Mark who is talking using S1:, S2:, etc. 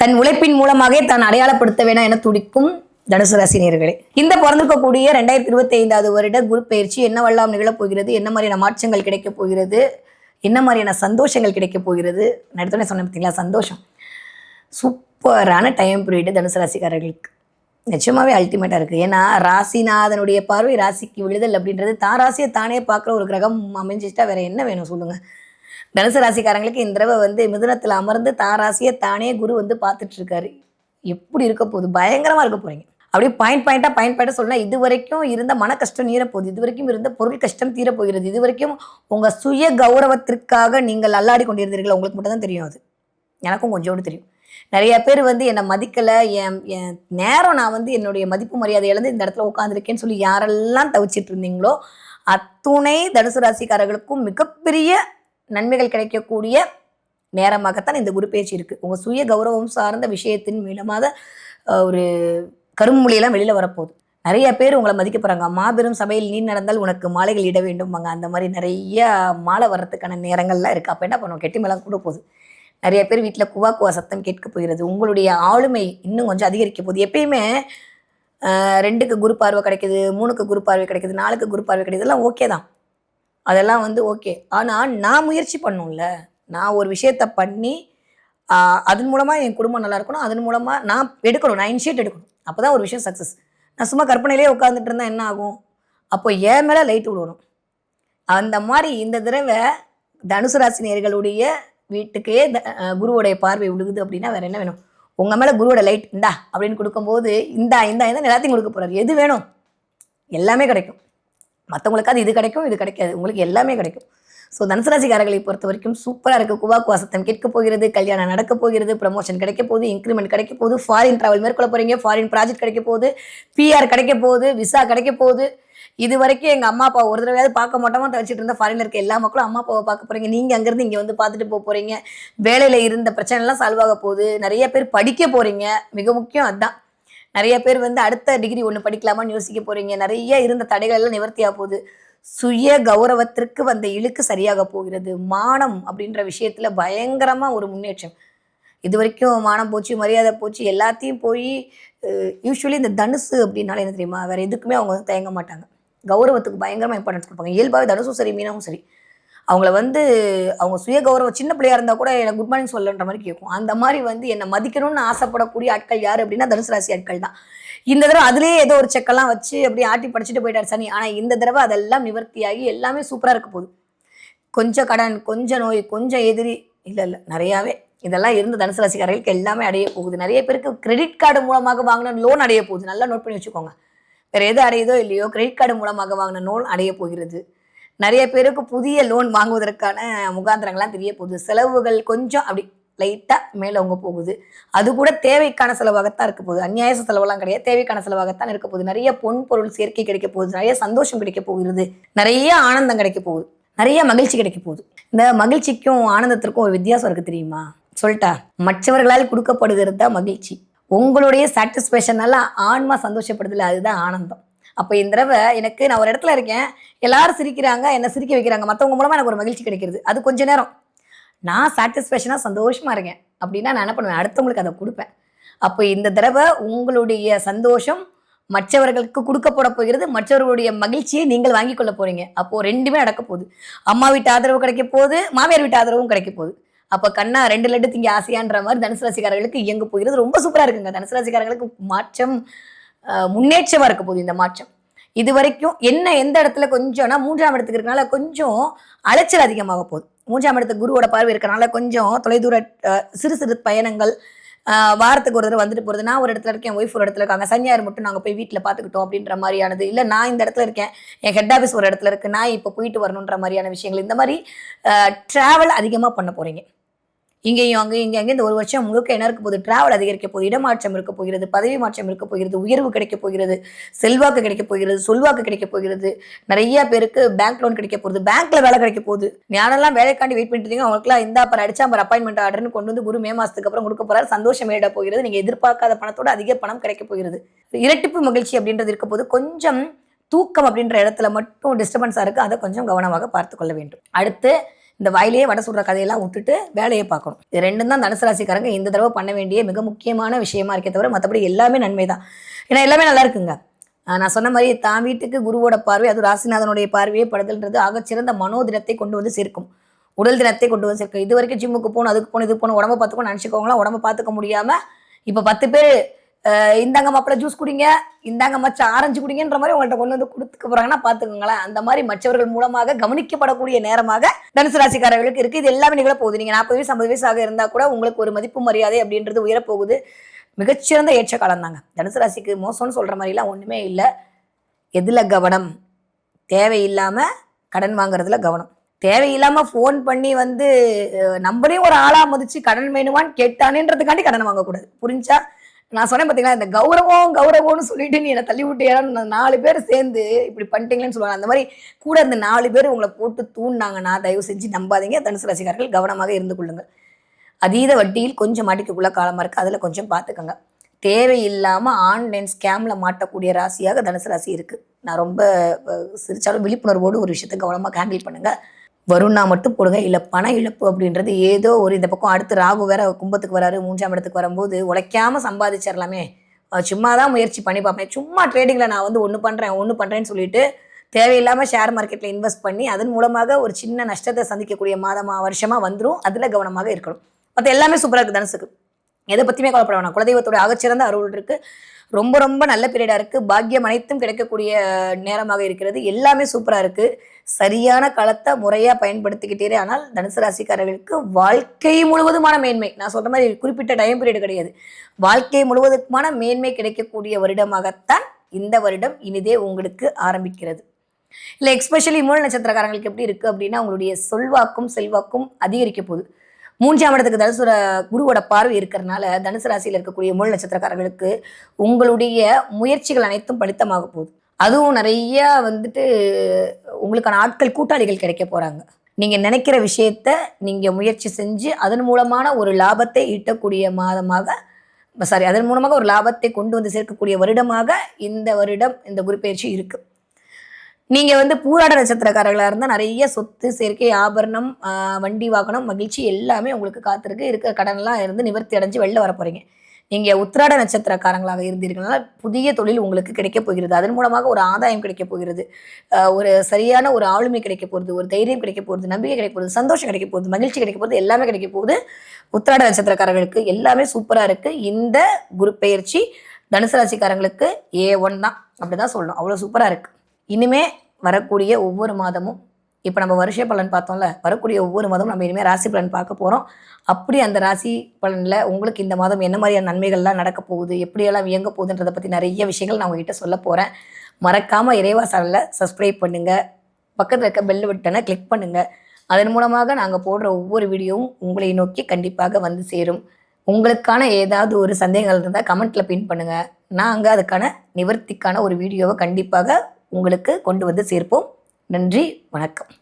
S1: தன் உழைப்பின் மூலமாக தான் அடையாளப்படுத்த வேணாம் என துடிக்கும் தனுசு ராசினியர்களே. இந்த பிறந்திருக்கக்கூடிய ரெண்டாயிரத்தி இருபத்தி ஐந்தாவது வருட குரு பயிற்சி என்னவெல்லாம் நிகழப் போகிறது என்ன மாதிரியான மாற்றங்கள் கிடைக்கப் போகிறது? என்ன மாதிரியான சந்தோஷங்கள் கிடைக்கப் போகிறது? நான் எடுத்தோடனே சொன்னேன் பார்த்தீங்களா? சந்தோஷம். சூப்பரான டைம் பீரியடு தனுசு ராசிக்காரர்களுக்கு. நிச்சயமாகவே அல்டிமேட்டாக இருக்குது ஏன்னா ராசிநாதனுடைய பார்வை ராசிக்கு விழுதல் அப்படின்றது தான் ராசியை தானே பார்க்குற ஒரு கிரகம். அமைஞ்சிட்டா வேறு என்ன வேணும் சொல்லுங்கள் தனுசு ராசிக்காரங்களுக்கு இந்த தடவை வந்து மிதுனத்தில் அமர்ந்து தான் ராசியை தானே குரு வந்து பார்த்துட்டு இருக்காரு எப்படி இருக்க போகுது? பயங்கரமாக இருக்க போகிறீங்க அப்படியே பாயிண்ட் பாயிண்ட்டாக பாயிண்ட் பாயிண்டாக சொல்லலாம் இது வரைக்கும் இருந்த மன கஷ்டம் நீரப்போகுது இது வரைக்கும் இருந்த பொருள் கஷ்டம் தீரப்போகிறது இது வரைக்கும் உங்கள் சுய கௌரவத்திற்காக நீங்கள் அல்லாடி கொண்டிருந்தீர்கள். உங்களுக்கு மட்டும் தான் தெரியும் அது. எனக்கும் கொஞ்சோடு தெரியும். நிறைய பேர் வந்து என்னை மதிக்கலை. என் என் நேரம் நான் வந்து என்னுடைய மதிப்பு மரியாதை இழந்து இந்த இடத்துல உட்காந்துருக்கேன்னு சொல்லி யாரெல்லாம் தவிச்சிட்டு இருந்தீங்களோ அத்துணை தனுசு ராசிக்காரர்களுக்கும் மிகப்பெரிய நன்மைகள் கிடைக்கக்கூடிய நேரமாகத்தான் இந்த குரு பேச்சு இருக்குது உங்கள் சுய கௌரவம் சார்ந்த விஷயத்தின் மூலமாக ஒரு கருமொழியெல்லாம் வெளியில் வரப்போகுது. நிறைய பேர் உங்களை மதிக்க போகிறாங்க மாபெரும் சபையில் நீ நடந்தால் உனக்கு மாலைகள் இட வேண்டும்பாங்க. அந்த மாதிரி நிறைய மாலை வர்றதுக்கான நேரங்கள்லாம் இருக்குது அப்போ என்ன பண்ணுவோம்? கெட்டி மேலாம் கூட போகுது. நிறைய பேர் வீட்டில் குவா குவா சத்தம் கேட்க போகிறது. உங்களுடைய ஆளுமை இன்னும் கொஞ்சம் அதிகரிக்க போகுது. எப்பயுமே ரெண்டுக்கு குரு பார்வை கிடைக்குது மூணுக்கு குரு பார்வை கிடைக்குது நாலுக்கு குரு பார்வை கிடைக்குது. எல்லாம் ஓகே தான். அதெல்லாம் வந்து ஓகே ஆனால் நான் முயற்சி பண்ணும்ல. நான் ஒரு விஷயத்த பண்ணி அதன் மூலமாக என் குடும்பம் நல்லா இருக்கணும். அதன் மூலமாக நான் எடுக்கணும். நான் இனிஷியேட் எடுக்கணும். அப்போ தான் ஒரு விஷயம் சக்ஸஸ் நான் சும்மா கற்பனையிலே உட்காந்துட்டு இருந்தால் என்ன ஆகும்? அப்போ என் மேலே லைட் விடணும் அந்த மாதிரி இந்த தடவை தனுசு ராசினியர்களுடைய வீட்டுக்கே த- குருவோடைய பார்வை விழுகுது அப்படின்னா வேறு என்ன வேணும்? உங்கள் மேலே குருவோட லைட் இந்தா அப்படின்னு கொடுக்கும்போது இந்தா இந்தா இந்த எல்லாத்தையும் கொடுக்க போகிறாரு எது வேணும்? எல்லாமே கிடைக்கும். மற்றவங்களுக்கு அது இது கிடைக்கும் இது கிடைக்காது. உங்களுக்கு எல்லாமே கிடைக்கும். ஸோ தனுசு ராசிக்காரர்களை பொறுத்த வரைக்கும் சூப்பராக இருக்குது குவா குவாசத்தம் கேட்க போகிறது கல்யாணம் நடக்க போகிறது ப்ரமோஷன் கிடைக்க போகுது இன்க்ரிமெண்ட் கிடைக்க போகுது ஃபாரின் ட்ராவல் மேற்கொள்ள போகிறீங்க ஃபாரின் ப்ராஜெக்ட் கிடைக்க போகுது பிஆர் கிடைக்க போகுது விசா கிடைக்க போகுது. இது வரைக்கும் எங்கள் அம்மா அப்பா ஒரு தடவையாவது பார்க்க மாட்டோமா? தவிச்சிட்டு இருந்த ஃபாரினில் இருக்க எல்லா மக்களும் அம்மா அப்பாவை பார்க்க போகிறீங்க நீங்கள் அங்கேருந்து இங்கே வந்து பார்த்துட்டு போக போகிறீங்க வேலையில் இருந்த பிரச்சனைலாம் சால்வ் ஆக போகுது. நிறைய பேர் படிக்க போகிறீங்க மிக முக்கியம் அதுதான் நிறைய பேர் வந்து அடுத்த டிகிரி ஒன்று படிக்கலாமான்னு யோசிக்க போகிறீங்க நிறைய இருந்த தடைகள் எல்லாம் நிவர்த்தியாக போகுது. சுய கௌரவத்திற்கு வந்த இழுக்கு சரியாக போகிறது. மானம் அப்படின்ற விஷயத்தில் பயங்கரமாக ஒரு முன்னேற்றம். இது வரைக்கும் மானம் போச்சு மரியாதை போச்சு எல்லாத்தையும் போய் யூஸ்வலி இந்த தனுசு அப்படின்னால என்ன தெரியுமா? வேற எதுக்குமே அவங்க வந்து தயங்க மாட்டாங்க. கௌரவத்துக்கு பயங்கரமாக இம்பார்ட்டன்ஸ் கொடுப்பாங்க. இயல்பாகவே தனுசும் சரி மீனவும் சரி. அவங்கள வந்து அவங்க சுய கௌரவம் சின்ன பிள்ளையா இருந்தால் கூட எனக்கு குட் மார்னிங் சொல்லன்ற மாதிரி கேட்கும் அந்த மாதிரி வந்து என்னை மதிக்கணும்னு ஆசைப்படக்கூடிய ஆட்கள் யார் அப்படின்னா தனுசு ராசி ஆட்கள் தான். இந்த தடவை அதுலேயே ஏதோ ஒரு செக்கெல்லாம் வச்சு அப்படியே ஆட்டி படிச்சுட்டு போயிட்டார் சனி. ஆனால் இந்த தடவை அதெல்லாம் நிவர்த்தியாகி எல்லாமே சூப்பராக இருக்க போகுது. கொஞ்சம் கடன் கொஞ்சம் நோய் கொஞ்சம் எதிரி இல்லை இல்லை நிறையாவே. இதெல்லாம் இருந்து தனுசு ராசிக்காரர்களுக்கு எல்லாமே அடைய போகுது. நிறைய பேருக்கு கிரெடிட் கார்டு மூலமாக வாங்கின லோன் அடைய போகுது. நல்லா நோட் பண்ணி வச்சுக்கோங்க. வேறு எது அடையுதோ இல்லையோ கிரெடிட் கார்டு மூலமாக வாங்கின லோன் அடைய போகிறது. நிறைய பேருக்கு புதிய லோன் வாங்குவதற்கான முகாந்திரங்கள்லாம் தெரிய போகுது. செலவுகள் கொஞ்சம் அப்படி லைட்டாக மேலே அவங்க போகுது. அது கூட தேவைக்கான செலவாகத்தான் இருக்க போகுது. அந்நியாய செலவெல்லாம் கிடையாது. தேவைக்கான செலவாகத்தான் இருக்க போகுது. நிறைய பொன் பொருள் சேர்க்கை கிடைக்க போகுது. நிறைய சந்தோஷம் கிடைக்க போகிறது. நிறைய ஆனந்தம் கிடைக்க போகுது. நிறைய மகிழ்ச்சி கிடைக்க போகுது. இந்த மகிழ்ச்சிக்கும் ஆனந்தத்திற்கும் ஒரு வித்தியாசம் இருக்கு தெரியுமா? சொல்லிட்டா மற்றவர்களால் கொடுக்கப்படுகிறது தான் மகிழ்ச்சி. உங்களுடைய சாட்டிஸ்ஃபேக்ஷனால ஆன்மா சந்தோஷப்படுதில்ல அதுதான் ஆனந்தம். அப்போ இந்த தடவை எனக்கு நான் ஒரு இடத்துல இருக்கேன். எல்லாரும் சிரிக்கிறாங்க என்னை சிரிக்க வைக்கிறாங்க. மற்றவங்க மூலமாக எனக்கு ஒரு மகிழ்ச்சி கிடைக்கிறது. அது கொஞ்சம் நேரம். நான் சாட்டிஸ்ஃபேக்ஷனாக சந்தோஷமாக இருக்கேன். அப்படின்னா நான் என்ன பண்ணுவேன்? அடுத்தவங்களுக்கு அதை கொடுப்பேன். அப்போ இந்த தடவை உங்களுடைய சந்தோஷம் மற்றவர்களுக்கு கொடுக்கப்பட போகிறது. மற்றவர்களுடைய மகிழ்ச்சியை நீங்கள் வாங்கி கொள்ள போகிறீங்க அப்போது ரெண்டுமே நடக்க போகுது. அம்மா வீட்டு ஆதரவு கிடைக்க போகுது. மாமியார் வீட்டு ஆதரவும் கிடைக்க போகுது. அப்போ கண்ணா ரெண்டு லட்டு திங்க ஆசையான்ற மாதிரி தனுசு ராசிக்காரர்களுக்கு இயங்க போகிறது. ரொம்ப சூப்பராக இருக்குங்க. தனுசு ராசிக்காரர்களுக்கு மாற்றம் முன்னேற்றமா இருக்க போகுது இந்த மாற்றம். இது வரைக்கும் என்ன எந்த இடத்துல கொஞ்சம்னா மூன்றாம் இடத்துக்கு இருக்கனால கொஞ்சம் அலைச்சல் அதிகமாக போகுது. மூன்றாம் இடத்துக்கு குருவோட பார்வை இருக்கனால கொஞ்சம் தொலைதூர சிறு சிறு பயணங்கள் வாரத்துக்கு ஒரு தடவை வந்துட்டு போகிறது நான் ஒரு இடத்துல இருக்கேன் ஒய்ஃப் ஒரு இடத்துல இருக்காங்க. சனியார் மட்டும் நாங்கள் போய் வீட்டில் பார்த்துக்கிட்டோம் அப்படின்ற மாதிரியானது. இல்லை நான் இந்த இடத்துல இருக்கேன் என் ஹெட் ஆஃபீஸ் ஒரு இடத்துல இருக்கு. நான் இப்போ போயிட்டு வரணுன்ற மாதிரியான விஷயங்கள். இந்த மாதிரி ட்ராவல் அதிகமாக பண்ண போகிறீங்க இங்கேயும் அங்கேயும் இங்கே அங்கே இந்த ஒரு வருஷம் முழுக்க என்ன இருக்க போகுது? டிராவல் அதிகரிக்க போகுது. இடமாற்றம் இருக்க போகிறது. பதவி மாற்றம் இருக்க போகிறது. உயர்வு கிடைக்க போகிறது. செல்வாக்கு கிடைக்க போகிறது. சொல்வாக்கு கிடைக்க போகிறது. நிறைய பேருக்கு பேங்க் லோன் கிடைக்க போகுது. பேங்க்ல வேலை கிடைக்க போகுது. ஞானெல்லாம் வேலைக்காண்டி வெயிட் பண்ணிட்டு அவங்களுக்குலாம் இந்த அப்புறம் அடிச்சா அப்புறம் அப்பாயின்மெண்ட் ஆர்டர்னு கொண்டு வந்து குரு மே மாசத்துக்கு அப்புறம் கொடுக்க போறாரு. சந்தோஷம் ஏட போகிறது. நீங்க எதிர்பார்க்காத பணத்தோட அதிக பணம் கிடைக்க போகிறது. இரட்டிப்பு மகிழ்ச்சி அப்படின்றது இருக்க போது கொஞ்சம் தூக்கம் அப்படின்ற இடத்துல மட்டும் டிஸ்டர்பன்ஸாக இருக்குது அதை கொஞ்சம் கவனமாக பார்த்து கொள்ள வேண்டும். அடுத்து இந்த வாயிலேயே வடை சுடுற கதையெல்லாம் விட்டுட்டு வேலையை பார்க்கணும். இது ரெண்டும் தான் தனுசு ராசிக்காரங்க இந்த தடவை பண்ண வேண்டிய மிக முக்கியமான விஷயமா இருக்கே தவிர மற்றபடி எல்லாமே நன்மை தான். ஏன்னா எல்லாமே நல்லா இருக்குங்க. நான் சொன்ன மாதிரி தான் வீட்டுக்கு குருவோட பார்வை அது ராசிநாதனுடைய பார்வையே படுதல்ன்றது ஆகச்சிறந்த மனோதினத்தை கொண்டு வந்து சேர்க்கும். உடல் தினத்தை கொண்டு வந்து சேர்க்கும். இது வரைக்கும் ஜிம்முக்கு போகணும் அதுக்கு போகணும் இதுக்கு போகணும் உடம்ப பார்த்துக்கணும் நினச்சிக்கோங்களா உடம்ப பார்த்துக்க முடியாமல் இப்போ பத்து பேர் இந்தாங்க மாப்பிள்ள ஜூஸ் குடிங்க. இந்தாங்க மச்ச ஆரஞ்சு குடிங்கன்ற மாதிரி உங்கள்கிட்ட கொண்டு வந்து கொடுத்துக்க போறாங்கன்னா பார்த்துக்கோங்களேன் அந்த மாதிரி மற்றவர்கள் மூலமாக கவனிக்கப்படக்கூடிய நேரமாக தனுசு ராசிக்காரர்களுக்கு இருக்கு. இது எல்லாமே நிகழ போகுது. நீங்க நாற்பது வயசு ஐம்பது வயசாக இருந்தா கூட உங்களுக்கு ஒரு மதிப்பு மரியாதை அப்படின்றது உயரப்போகுது. மிகச்சிறந்த ஏற்ற காலம் தாங்க. தனுசு ராசிக்கு மோசம்னு சொல்ற மாதிரிலாம் ஒண்ணுமே இல்லை. எதுல கவனம்? தேவையில்லாம கடன் வாங்குறதுல கவனம். தேவையில்லாம ஃபோன் பண்ணி வந்து அஹ், நம்மளையும் ஒரு ஆளா மதிச்சு கடன் வேணுமான்னு கேட்டானேன்றதுக்காண்டி கடன் வாங்கக்கூடாது. புரிஞ்சா? நான் சொன்னேன் பார்த்தீங்களா இந்த கௌரவம் கௌரவம்னு சொல்லிட்டு நீ என்னை தள்ளி விட்டு நாலு பேர் சேர்ந்து இப்படி பண்ணிட்டீங்களேன்னு சொல்லுவாங்க. அந்த மாதிரி கூட இந்த நாலு பேர் உங்களை போட்டு தூண்டினாங்கன்னா தயவு செஞ்சு நம்பாதீங்க. தனுசு ரசிகர்கள் கவனமாக இருந்து கொள்ளுங்கள். அதீத வட்டியில் கொஞ்சம் மாட்டிக்கக்குள்ள காலமாக இருக்குது அதில் கொஞ்சம் பார்த்துக்கோங்க தேவையில்லாமல் ஆன்லைன் ஸ்கேமில் மாட்டக்கூடிய ராசியாக தனுசு ராசி இருக்குது நான் ரொம்ப சிரித்தாலும் விழிப்புணர்வோடு ஒரு விஷயத்தை கவனமாக ஹேண்டில் பண்ணுங்கள் வருணா மட்டும் போடுங்க. இல்லை பண இழப்பு அப்படின்றது ஏதோ ஒரு இந்த பக்கம் அடுத்து ராகு வேற கும்பத்துக்கு வராரு மூன்றாம் இடத்துக்கு வரும்போது உழைக்காம சம்பாதிச்சிடலாமே சும்மா தான் முயற்சி பண்ணி பார்ப்பேன். சும்மா ட்ரேடிங்கில் நான் வந்து ஒன்று பண்ணுறேன் ஒன்று பண்ணுறேன்னு சொல்லிட்டு தேவையில்லாமல் ஷேர் மார்க்கெட்டில் இன்வெஸ்ட் பண்ணி அதன் மூலமாக ஒரு சின்ன நஷ்டத்தை சந்திக்கக்கூடிய மாதமாக வருஷமாக வந்துடும் அதில் கவனமாக இருக்கணும். மற்ற எல்லாமே சூப்பராக இருக்குது தனுசுக்கு. எதை பற்றியுமே கவலைப்பட வேணாம். குலதெய்வத்தோட ஆகச்சிறந்த அருள் இருக்குது ரொம்ப ரொம்ப நல்ல பீரியடாக இருக்குது பாக்கியம் அனைத்தும் கிடைக்கக்கூடிய நேரமாக இருக்கிறது. எல்லாமே சூப்பராக இருக்குது சரியான காலத்தை முறையாக பயன்படுத்திக்கிட்டே ஆனால் தனுசு ராசிக்காரர்களுக்கு வாழ்க்கை முழுவதுமான மேன்மை. நான் சொல்ற மாதிரி குறிப்பிட்ட டைம் பீரியட் கிடையாது. வாழ்க்கை முழுவதுக்குமான மேன்மை கிடைக்கக்கூடிய வருடமாகத்தான் இந்த வருடம் இனிதே உங்களுக்கு ஆரம்பிக்கிறது. இல்லை எக்ஸ்பெஷலி மூல நட்சத்திரக்காரங்களுக்கு எப்படி இருக்குது அப்படின்னா உங்களுடைய சொல்வாக்கும் செல்வாக்கும் அதிகரிக்க போகுது. மூன்றாம் இடத்துக்கு தனுசு குருவோட பார்வை இருக்கிறனால தனுசு ராசியில் இருக்கக்கூடிய மூல நட்சத்திரக்காரர்களுக்கு உங்களுடைய முயற்சிகள் அனைத்தும் பலித்தமாக போகுது. அதுவும் நிறைய வந்துட்டு உங்களுக்கான ஆட்கள் கூட்டாளிகள் கிடைக்க போகிறாங்க நீங்கள் நினைக்கிற விஷயத்த நீங்கள் முயற்சி செஞ்சு அதன் மூலமான ஒரு லாபத்தை ஈட்டக்கூடிய மாதமாக சாரி அதன் மூலமாக ஒரு லாபத்தை கொண்டு வந்து சேர்க்கக்கூடிய வருடமாக இந்த வருடம் இந்த குருப்பெயர்ச்சி இருக்குது நீங்க வந்து பூராட நட்சத்திரக்காரர்களாக இருந்தால் நிறைய சொத்து சேர்க்கை ஆபரணம் வண்டி வாகனம் மகிழ்ச்சி எல்லாமே உங்களுக்கு காத்திருக்கு. இருக்கிற கடன்லாம் இருந்து நிவர்த்தி அடைஞ்சு வெளில வர போறீங்க. நீங்க உத்திராட நட்சத்திரக்காரங்களாக இருந்தீர்கள்னால் புதிய தொழில் உங்களுக்கு கிடைக்க போகிறது. அதன் மூலமாக ஒரு ஆதாயம் கிடைக்க போகிறது. ஒரு சரியான ஒரு ஆளுமை கிடைக்க போகிறது. ஒரு தைரியம் கிடைக்க போகிறது. நம்பிக்கை கிடைக்க போகுது சந்தோஷம் கிடைக்க போகுது மகிழ்ச்சி கிடைக்க போகுது எல்லாமே கிடைக்க போகுது. உத்திராட நட்சத்திரக்காரர்களுக்கு எல்லாமே சூப்பராக இருக்கு. இந்த குரு பெயர்ச்சி தனுசு ராசிக்காரங்களுக்கு ஏ ஒன் தான். அப்படிதான் சொல்லணும். அவ்வளோ சூப்பராக இருக்கு. இனிமே வரக்கூடிய ஒவ்வொரு மாதமும் இப்போ நம்ம வருஷ பலன் பார்த்தோம்ல வரக்கூடிய ஒவ்வொரு மாதமும் நம்ம இனிமேல் ராசி பலன் பார்க்க போகிறோம் அப்படி அந்த ராசி பலனில் உங்களுக்கு இந்த மாதம் என்ன மாதிரியான நன்மைகள்லாம் நடக்க போகுது எப்படியெல்லாம் இயங்க போகுதுன்றதை பற்றி நிறைய விஷயங்கள் நான் உங்ககிட்ட சொல்ல போகிறேன் மறக்காமல் இறைவா சேனலை சப்ஸ்கிரைப் பண்ணுங்கள் பக்கத்தில் இருக்க பெல் பட்டனை கிளிக் பண்ணுங்கள் அதன் மூலமாக நாங்கள் போடுற ஒவ்வொரு வீடியோவும் உங்களை நோக்கி கண்டிப்பாக வந்து சேரும். உங்களுக்கான ஏதாவது ஒரு சந்தேகங்கள் இருந்தால் கமெண்ட்டில் பின் பண்ணுங்கள் நாங்கள் அதுக்கான நிவர்த்திக்கான ஒரு வீடியோவை கண்டிப்பாக உங்களுக்கு கொண்டு வந்து சேர்ப்போம். நன்றி வணக்கம்.